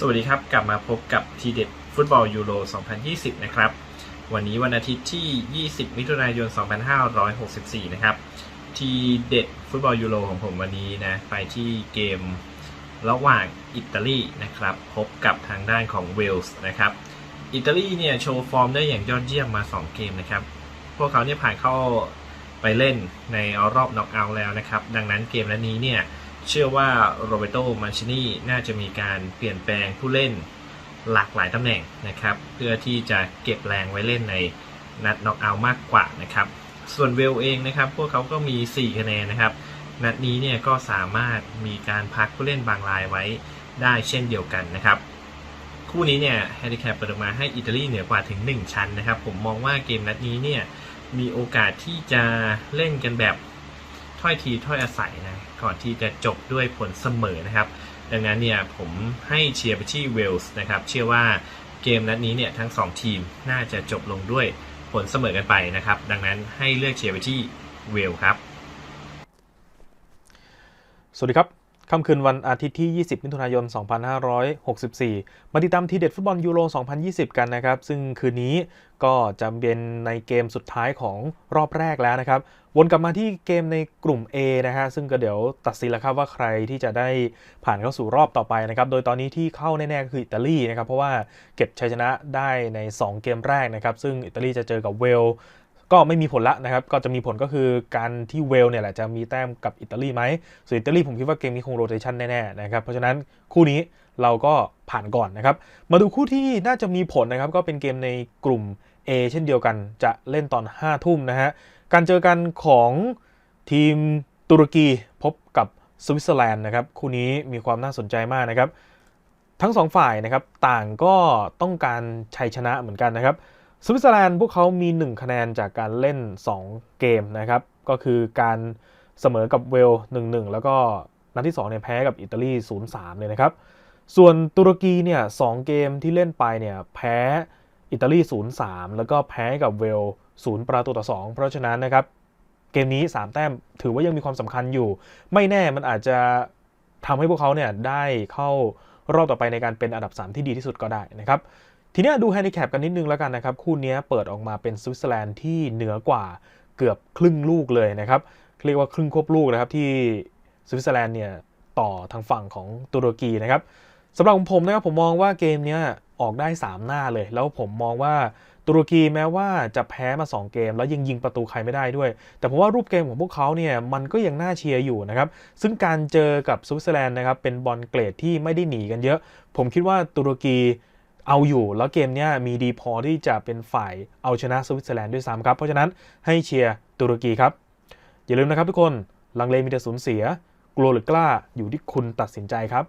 สวัสดีครับ กลับมาพบกับทีเด็ดฟุตบอลยูโร 2020 นะครับ วันนี้วันอาทิตย์ที่ 20 มิถุนายน 2564 นะครับ ทีเด็ดฟุตบอลยูโรของผมวันนี้นะ ไปที่เกมระหว่างอิตาลีนะครับ พบกับทางด้านของเวลส์นะครับ อิตาลีเนี่ยโชว์ฟอร์มได้อย่างยอดเยี่ยมมา 2 เกมนะครับ พวกเขาเนี่ยผ่านเข้าไปเล่นในรอบน็อกเอาท์แล้วนะครับ ดังนั้นเกมนัดนี้เนี่ย เชื่อว่าโรเบโตมันชินีน่าจะมีการเปลี่ยนแปลงผู้เล่นหลากหลายตำแหน่งนะครับ เพื่อที่จะเก็บแรงไว้เล่นในนัดน็อกเอาท์มากกว่านะครับ ส่วนเวลเองนะครับ พวกเขาก็มี 4 คะแนนนะครับ นัดนี้เนี่ยก็สามารถมีการพักผู้เล่นบางรายไว้ได้เช่นเดียวกันนะครับ คู่นี้เนี่ยแฮนดิแคปเปิดออกมาให้อิตาลีเหนือกว่าถึง 1 ชั้นนะครับ ผมมองว่าเกมนัดนี้เนี่ยมีโอกาสที่จะเล่นกันแบบ ถ้อยทีถ้อยอาศัยนะก่อนที่จะจบด้วยผลเสมอนะครับ ดังนั้นเนี่ยผมให้เชียร์ไปที่เวลส์นะครับ เชื่อว่าเกมนัดนี้เนี่ยทั้ง 2 ทีมน่าจะจบลงด้วยผลเสมอกันไปนะครับ ดังนั้นให้เลือกเชียร์ไปที่เวลครับ สวัสดีครับ ค่ำคืนวันอาทิตย์ที่ 20 มิถุนายน 2564 มาติดตามทีเด็ดฟุตบอลยูโร 2020 กันนะครับ ซึ่งคืนนี้ก็จะเป็นในเกมสุดท้ายของรอบแรกแล้วนะครับ วนกลับมาที่เกมในกลุ่ม A นะฮะ ซึ่งก็เดี๋ยวตัดสินแล้วครับว่าใครที่จะได้ผ่านเข้าสู่รอบต่อไปนะครับ โดยตอนนี้ที่เข้าแน่ๆคืออิตาลีนะครับ เพราะว่าเก็บชัยชนะได้ใน 2 เกมแรกนะครับ ซึ่งอิตาลีจะเจอกับเวล ก็ไม่มีผลละนะครับ ก็จะมีผลก็คือการที่เวลเนี่ยแหละจะมีแต้มกับอิตาลีไหมส่วนอิตาลีผมคิดว่าเกมนี้คงโรเตชันแน่ๆนะครับ เพราะฉะนั้นคู่นี้เราก็ผ่านก่อนนะครับ มาดูคู่ที่น่าจะมีผลนะครับ ก็เป็นเกมในกลุ่ม A เช่นเดียวกันจะเล่นตอน 5 ทุ่มนะฮะ การเจอกันของทีมตุรกีพบกับสวิตเซอร์แลนด์นะครับ คู่นี้มีความน่าสนใจมากนะครับ ทั้งสองฝ่ายนะครับต่างก็ต้องการชัยชนะเหมือนกันนะครับ สวิตเซอร์แลนด์พวกเขามี 1 คะแนนจากการเล่น 2 เกมนะครับ ก็คือการเสมอกับเวล 1-1 แล้วก็นัดที่2เนี่ยแพ้กับอิตาลี 0-3 เลยนะครับ ส่วนตุรกีเนี่ยสเกมที่เล่นไปเนี่ยแพ้อิตาลี 0-3 แล้วก็แพ้กับเวล 0 ประตูต่อ 2 เพราะฉะนั้นนะครับ เกมนี้ 3 แต้มถือว่ายังมีความสำคัญอยู่ ไม่แน่มันอาจจะทำให้พวกเขาเนี่ยได้เข้ารอบต่อไปในการเป็นอันดับ 3 ที่ดีที่สุดก็ได้นะครับ ทีนี้ดูแฮนดิแคปกันนิดนึงแล้วกันนะครับ คู่นี้เปิดออกมาเป็นสวิตเซอร์แลนด์ที่เหนือกว่าเกือบครึ่งลูกเลยนะครับ เรียกว่าครึ่งควบลูกนะครับที่สวิตเซอร์แลนด์เนี่ยต่อทางฝั่งของตุรกีนะครับสำหรับผมนะครับผมมองว่าเกมนี้ออกได้ 3 หน้าเลย แล้วผมมองว่าตุรกีแม้ว่าจะแพ้มา 2 เกม แล้วยังยิงประตูใครไม่ได้ด้วย แต่ผมว่ารูปเกมของพวกเขาเนี่ยมันก็ยังน่าเชียร์อยู่นะครับ ซึ่งการเจอกับสวิตเซอร์แลนด์นะครับเป็นบอลเกรดที่ไม่ได้หนีกันเยอะ ผมคิดว่าตุรกี เอาอยู่ แล้วเกมนี้มีดีพอที่จะเป็นฝ่ายเอาชนะสวิตเซอร์แลนด์ด้วยซ้ำครับ เพราะฉะนั้นให้เชียร์ตุรกีครับ อย่าลืมนะครับทุกคน ลังเลมีแต่สูญเสีย กลัวหรือกล้าอยู่ที่คุณตัดสินใจครับ